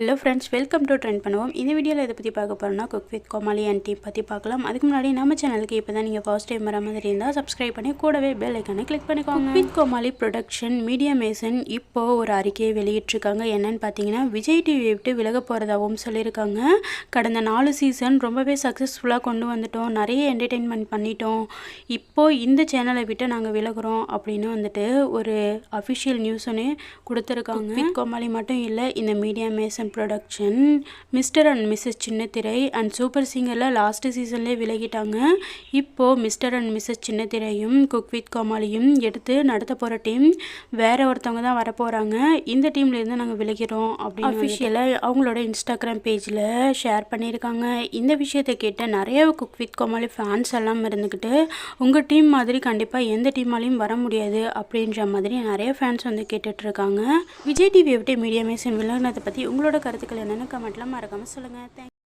Hello friends welcome to trend பண்ணுவோம் இந்த வீடியோவில் இதை பற்றி பார்க்க போகிறோம்னா குக் வித் கோமாளி அண்ட் டீ பற்றி பார்க்கலாம். அதுக்கு முன்னாடி நம்ம சேனலுக்கு இப்போ தான் நீங்கள் ஃபர்ஸ்ட் டைம் வர மாதிரி இருந்தால் சப்ஸ்கிரைப் பண்ணி கூடவே பெல் ஐக்கானை கிளிக் பண்ணிக்கோங்க. With Comali production Media Mason இப்போது ஒரு அறிக்கையை வெளியிட்டிருக்காங்க. என்னன்னு பார்த்தீங்கன்னா விஜய் டிவி விட்டு விலக போகிறதாகவும் சொல்லியிருக்காங்க. கடந்த நாலு சீசன் ரொம்பவே சக்ஸஸ்ஃபுல்லாக கொண்டு வந்துட்டோம். நிறைய என்டர்டெயின்மெண்ட் பண்ணிட்டோம். இப்போது இந்த சேனலை விட்டு நாங்கள் விலகுறோம் அப்படின்னு வந்துட்டு ஒரு அஃபிஷியல் நியூஸ் ஒன்று கொடுத்துருக்காங்க. வித் கோமாளி மட்டும் இல்லை இந்த Media Mason production Mr and Mrs Chinnathirai and super சிங்கரில் last சீசன்லேயே விலகிட்டாங்க. இப்போது மிஸ்டர் அண்ட் மிஸ்ஸஸ் சின்னத்திரையும் குக் வித் கோமாளியும் எடுத்து நடத்த போகிற டீம் வேற ஒருத்தவங்க தான் வரப்போகிறாங்க இந்த டீம்லேருந்து நாங்கள் விலகிறோம் அப்படின்னு அஃபிஷியலாக அவங்களோட இன்ஸ்டாகிராம் பேஜில் ஷேர் பண்ணியிருக்காங்க. இந்த விஷயத்தை கேட்ட நிறைய குக் வித் கோமாளி ஃபேன்ஸ் எல்லாம் இருந்துக்கிட்டு உங்கள் டீம் மாதிரி கண்டிப்பாக எந்த டீமாலையும் வர முடியாது அப்படின்ற மாதிரி நிறைய ஃபேன்ஸ் வந்து கேட்டுட்ருக்காங்க விஜய் டிவியை விட்டு மீடியா மேசன் விலகினதை பற்றி உங்களோட கருத்துக்கள் என்னென்னு கமெண்ட்லாம் மறக்காமல் சொல்லுங்கள் தேங்க்